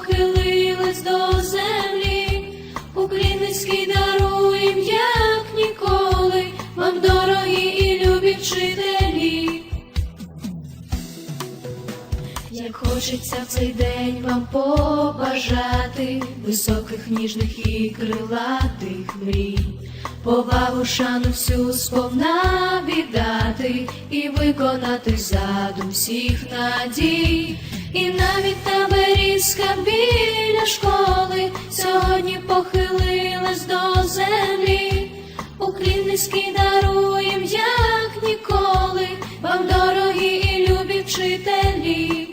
Сьогодні похилилась до землі. Український даруєм, як ніколи, вам дорогі і любі вчителі. Як хочеться в цей день вам побажати високих, ніжних і крилатих мрій, повагу, шану всю сповна віддати і виконати задум всіх надій, і навіть та біля школи сьогодні похилилась до землі. Уклін низький даруєм, як ніколи, вам дорогі і любі вчителі.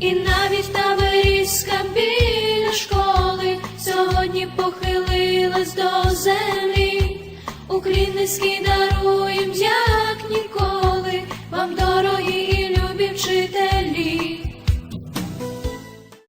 І навіть та берізка біля школи сьогодні похилилась до землі. Уклін низький даруєм, як ніколи, вам дорогі і любі вчителі.